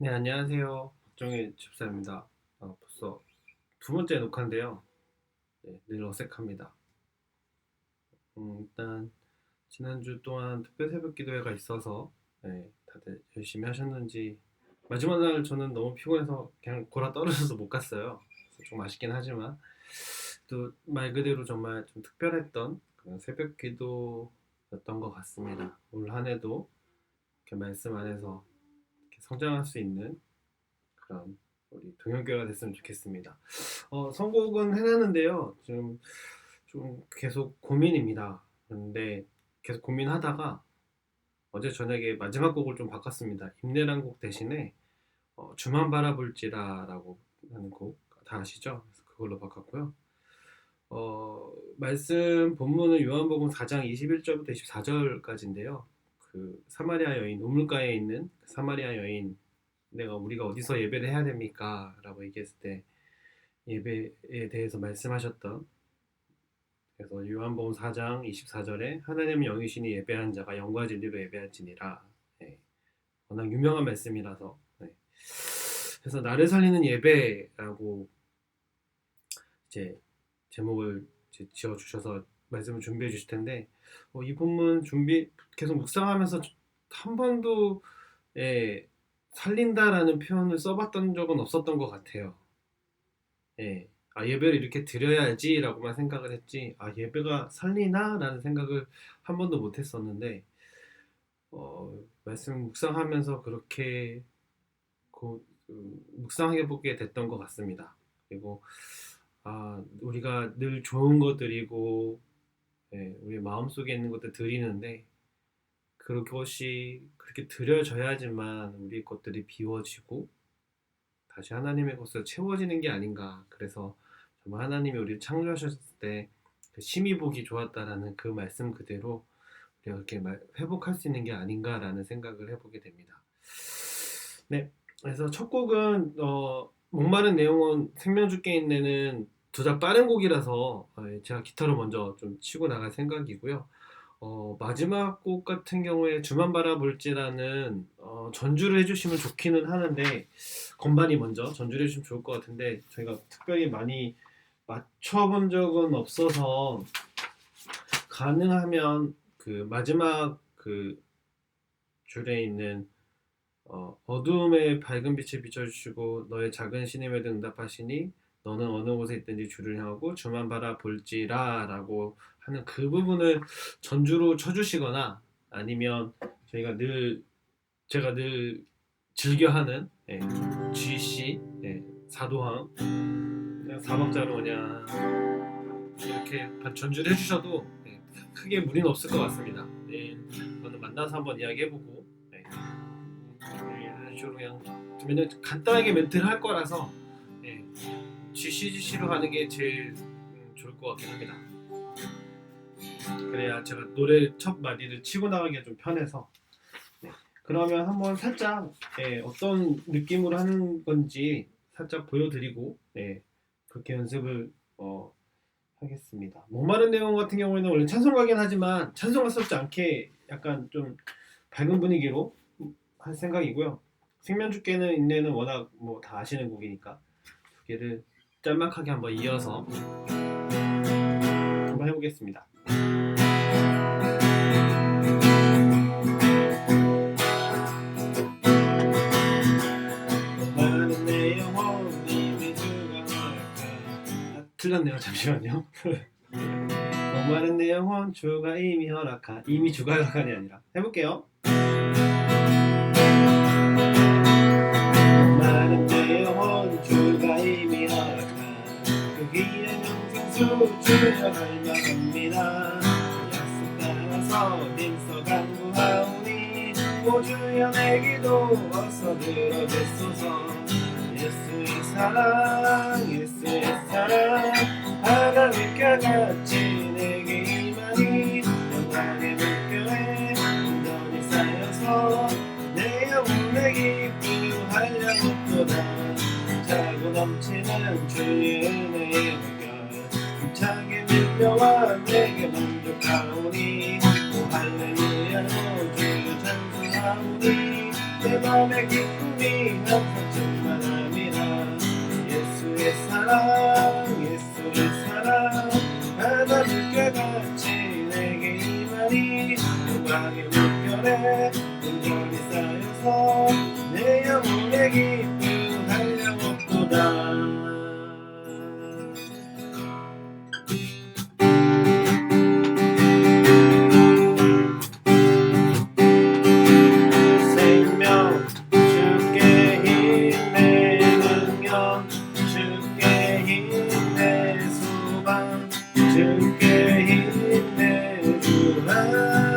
네, 안녕하세요. 박정일 집사입니다. 어, 벌써 두 번째 녹화인데요. 네, 늘 어색합니다. 음, 일단 지난주 동안 특별 새벽 기도회가 있어서 네, 다들 열심히 하셨는지 마지막 날 저는 너무 피곤해서 그냥 골아 떨어져서 못 갔어요. 좀 아쉽긴 하지만 또 말 그대로 정말 좀 특별했던 그런 새벽 기도였던 것 같습니다. 올 한 해도 이렇게 말씀 안에서 성장할 수 있는 그런 우리 동역교회가 됐으면 좋겠습니다. 어, 선곡은 해놨는데요. 지금 좀 계속 고민입니다. 그런데 계속 고민하다가 어제 저녁에 마지막 곡을 좀 바꿨습니다. 힘내란 곡 대신에 어, 주만 바라볼지라라고 하는 곡 다 아시죠? 그걸로 바꿨고요. 어, 말씀 본문은 요한복음 4장 21절부터 24절까지인데요. 그 사마리아 여인 우물가에 있는 그 사마리아 여인 내가 우리가 어디서 예배를 해야 됩니까? 라고 얘기했을 때 예배에 대해서 말씀하셨던 그래서 요한복음 4장 24절에 하나님은 영이시니 예배한 자가 영과 진리로 예배할지니라 네. 워낙 유명한 말씀이라서 네. 그래서 나를 살리는 예배라고 이제 제목을 이제 지어 주셔서 말씀을 준비해 주실 텐데 어, 이 본문 준비 계속 묵상하면서 한 번도 예, 살린다라는 표현을 써봤던 적은 없었던 것 같아요. 예, 아 예배를 이렇게 드려야지라고만 생각을 했지 아 예배가 살리나라는 생각을 한 번도 못했었는데 어, 말씀 묵상하면서 그렇게 고, 그, 묵상해 보게 됐던 것 같습니다. 그리고 아 우리가 늘 좋은 것들이고 예, 우리 마음속에 있는 것들 드리는데 그것이 그렇게 드려져야지만 우리 것들이 비워지고 다시 하나님의 것으로 채워지는 게 아닌가. 그래서 정말 하나님이 우리를 창조하셨을 때 그 심히 보기 좋았다라는 그 말씀 그대로 우리가 이렇게 회복할 수 있는 게 아닌가라는 생각을 해보게 됩니다. 네, 그래서 첫 곡은 어, 목마른 내용은 생명주께 있는 두자 빠른 곡이라서 어, 예, 제가 기타로 먼저 좀 치고 나갈 생각이고요. 어, 마지막 곡 같은 경우에 주만 바라볼지라는 어, 전주를 해주시면 좋기는 하는데 건반이 먼저 전주를 해주시면 좋을 것 같은데 저희가 특별히 많이 맞춰본 적은 없어서 가능하면 그 마지막 그 줄에 있는 어, 어둠의 밝은 빛을 비춰주시고 너의 작은 신임에도 응답하시니 너는 어느 곳에 있든지 주를 향하고 주만 바라볼지라 라고 하는 그 부분을 전주로 쳐주시거나 아니면 저희가 늘 제가 늘 즐겨하는 예, GC 예, 사도항 그냥 사박자로 그냥 이렇게 전주를 해주셔도 예, 크게 무리는 없을 것 같습니다. 내일 저는 만나서 한번 이야기해보고 예, 이런 식으로 그냥 좀 간단하게 멘트를 할 거라서 예, GCGC로 가는 게 제일 음, 좋을 것 같긴 합니다. 그래야 제가 노래 첫 마디를 치고 나가기가 좀 편해서 네. 그러면 한번 살짝 네, 어떤 느낌으로 하는 건지 살짝 보여드리고 네, 그렇게 연습을 어, 하겠습니다. 목마른 내용 같은 경우에는 원래 찬송가긴 하지만 찬송가스럽지 않게 약간 좀 밝은 분위기로 할 생각이고요. 생명주께는 인내는 워낙 뭐 다 아시는 곡이니까 두 개를 짤막하게 한번 이어서 한번 해보겠습니다. 틀렸네요. 잠시만요. 목마른 내 영혼 주가 이미 허락한 이미 주가 허락한이 아니라 해볼게요. 목마른 내 영혼 영생수 주여 갈망합니다. 약속 따라서 님서 간구하오니 오 주여 내 기도 어서 들어주소서 예수의 사랑 예수의 사랑 하나님과 같이 내게 임하니 영광의 물결에 온전히 쌓여서 내 영혼에 기쁘하려고도다 차고 넘치는 주의 은혜의 힘차게 밀려와 내게 만족하오니 오 할렐루야로 주여 찬송하오니 내 마음의 기쁨이 항상 충만함이라. 예수의 사랑 예수의 사랑 하나 물결같이 내게 임하니 영광의 물결에 주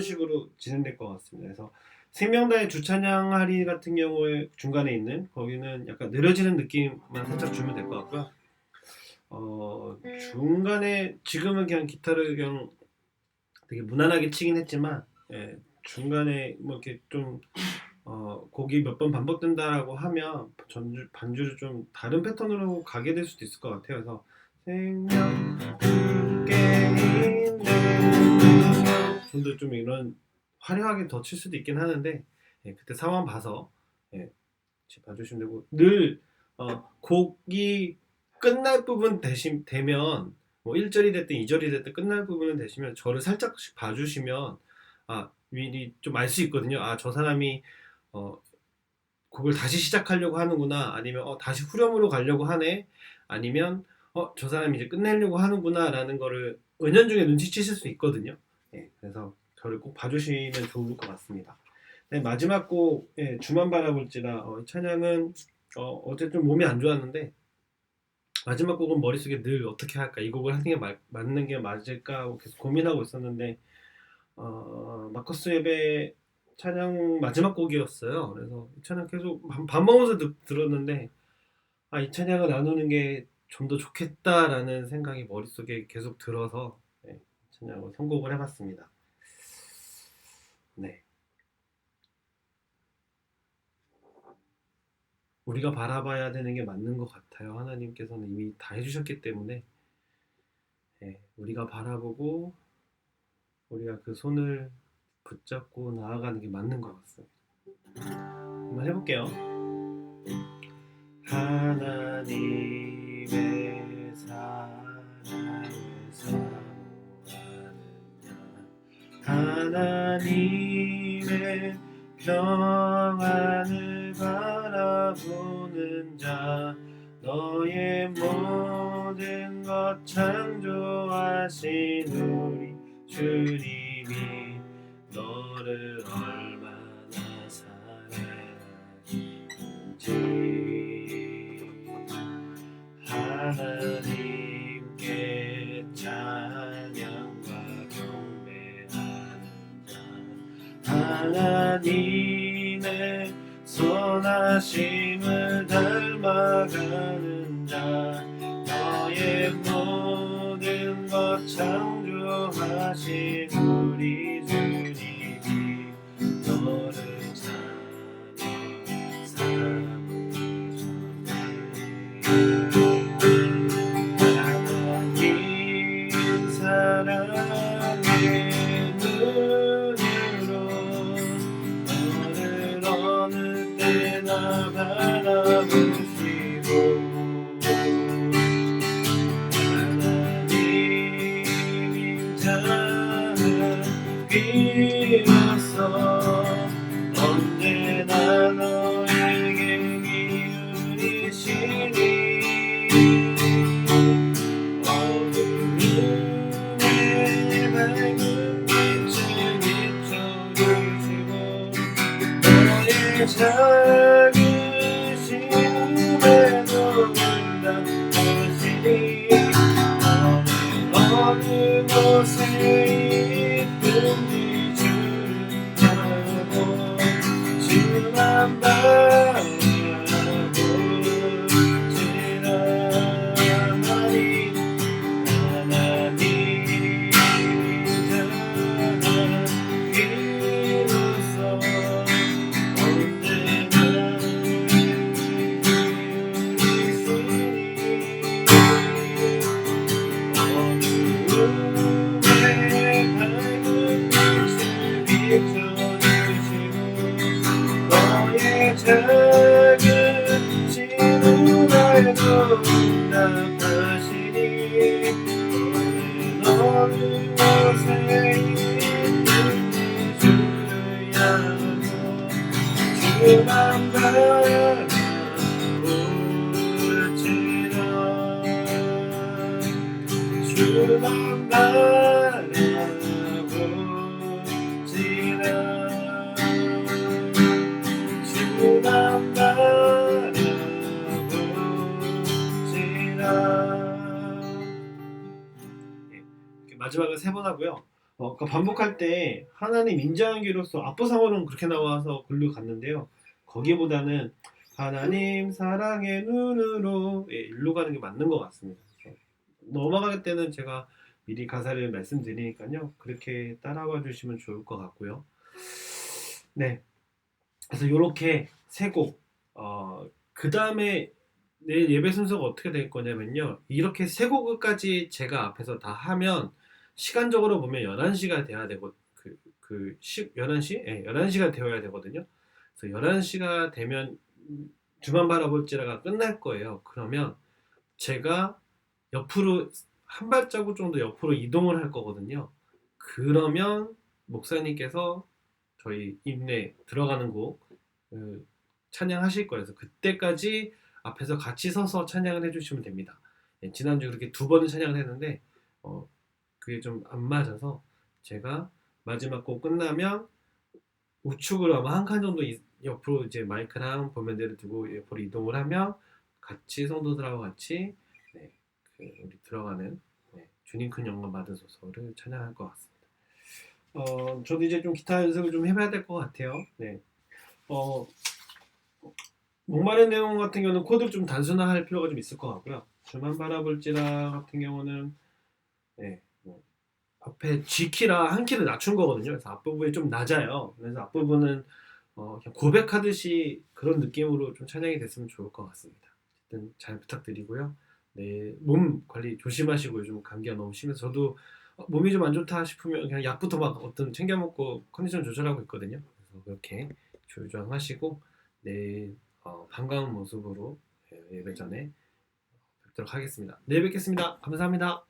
이런 식으로 진행될 것 같습니다. 그래서 생명다의 주찬양하리 같은 경우에 중간에 있는 거기는 약간 느려지는 느낌만 살짝 주면 될 것 같고요. 어, 중간에 지금은 그냥 기타를 그냥 되게 무난하게 치긴 했지만 예, 중간에 뭐 이렇게 좀 어, 곡이 몇 번 반복된다라고 하면 전주, 반주를 좀 다른 패턴으로 가게 될 수도 있을 것 같아요. 그래서 생명 좀더 좀 이런 화려하게 더 칠 수도 있긴 하는데 예, 그때 상황 봐서 예, 봐주시면 되고 늘 어, 곡이 끝날 부분 되시, 되면 뭐 1절이 됐든 2절이 됐든 끝날 부분은 되시면 저를 살짝씩 봐주시면 아 미리 좀 알 수 있거든요. 아 저 사람이 어, 곡을 다시 시작하려고 하는구나 아니면 어, 다시 후렴으로 가려고 하네 아니면 어, 저 사람이 이제 끝내려고 하는구나 라는 거를 은연중에 눈치채실 수 있거든요. 예, 그래서 저를 꼭 봐주시면 좋을 것 같습니다. 네, 마지막 곡 예, 주만 바라볼지라 어, 이 찬양은 어, 어제 좀 몸이 안 좋았는데 마지막 곡은 머릿속에 늘 어떻게 할까 이 곡을 하는 게 마- 맞는 게 맞을까 계속 고민하고 있었는데 어, 마커스 웹의 찬양 마지막 곡이었어요. 그래서 이 찬양 계속 밥, 밥 먹으면서 듣- 들었는데 아, 이 찬양을 나누는 게 좀 더 좋겠다라는 생각이 머릿속에 계속 들어서 네, 이 찬양을 선곡을 해봤습니다. 네. 우리가 바라봐야 되는 게 맞는 것 같아요. 하나님께서는 이미 다 해주셨기 때문에 예, 우리가 바라보고 우리가 그 손을 붙잡고 나아가는 게 맞는 것 같습니다. 한번 해볼게요. 하나님의 하나님의 평안을 바라보는 자 너의 모든 것 창조하신 우리 주님이 너를 선하심을 닮아가는 자 너의 모든 것창 love, love, love. 너의 주만 바라보지라 마지막을 세번 하고요. 어, 그 반복할 때 하나님 인자한 기로서 앞부상으로는 그렇게 나와서 글로 갔는데요. 거기보다는 하나님 사랑의 눈으로 예, 일로 가는 게 맞는 것 같습니다. 넘어갈 때는 제가 미리 가사를 말씀드리니까요. 그렇게 따라와 주시면 좋을 것 같고요. 네. 그래서 이렇게 세 곡. 어, 그 다음에 내 예배 순서가 어떻게 될 거냐면요. 이렇게 세 곡까지 제가 앞에서 다 하면 시간적으로 보면 11시가 돼야 되고 그, 그 10, 11시? 예, 11시가 되어야 되거든요. 그래서 11시가 되면 주만 바라볼지라가 끝날 거예요. 그러면 제가 옆으로 한 발자국 정도 옆으로 이동을 할 거거든요. 그러면 목사님께서 저희 임내 들어가는 곡 그, 찬양하실 거예요. 그래서 그때까지 앞에서 같이 서서 찬양을 해주시면 됩니다. 예, 지난주 그렇게 두 번을 찬양을 했는데 어, 그게 좀 안 맞아서 제가 마지막 곡 끝나면 우측으로 아마 한 칸 정도 이- 옆으로 이제 마이크랑 보면대를 두고 옆으로 이동을 하면 같이 성도들하고 같이 네, 그 우리 들어가는 네, 주님 큰 영광 받은 소서를 찬양할 것 같습니다. 어, 저도 이제 좀 기타 연습을 좀 해봐야 될 것 같아요. 네. 어, 목마른 내용 같은 경우는 코드를 좀 단순화할 필요가 좀 있을 것 같고요. 주만 바라볼지라 같은 경우는 네, 뭐 앞에 G 키라 한 키를 낮춘 거거든요. 그래서 앞부분이 좀 낮아요. 그래서 앞부분은 어, 그냥 고백하듯이 그런 느낌으로 좀 찬양이 됐으면 좋을 것 같습니다. 어쨌든 잘 부탁드리고요. 네, 몸 관리 조심하시고 요즘 감기가 너무 심해서 저도 어, 몸이 좀 안 좋다 싶으면 그냥 약부터 막 어떤 챙겨 먹고 컨디션 조절하고 있거든요. 그래서 그렇게 조정하시고 내일 어, 반가운 모습으로 예, 예배 전에 뵙도록 하겠습니다. 내일 뵙겠습니다. 감사합니다.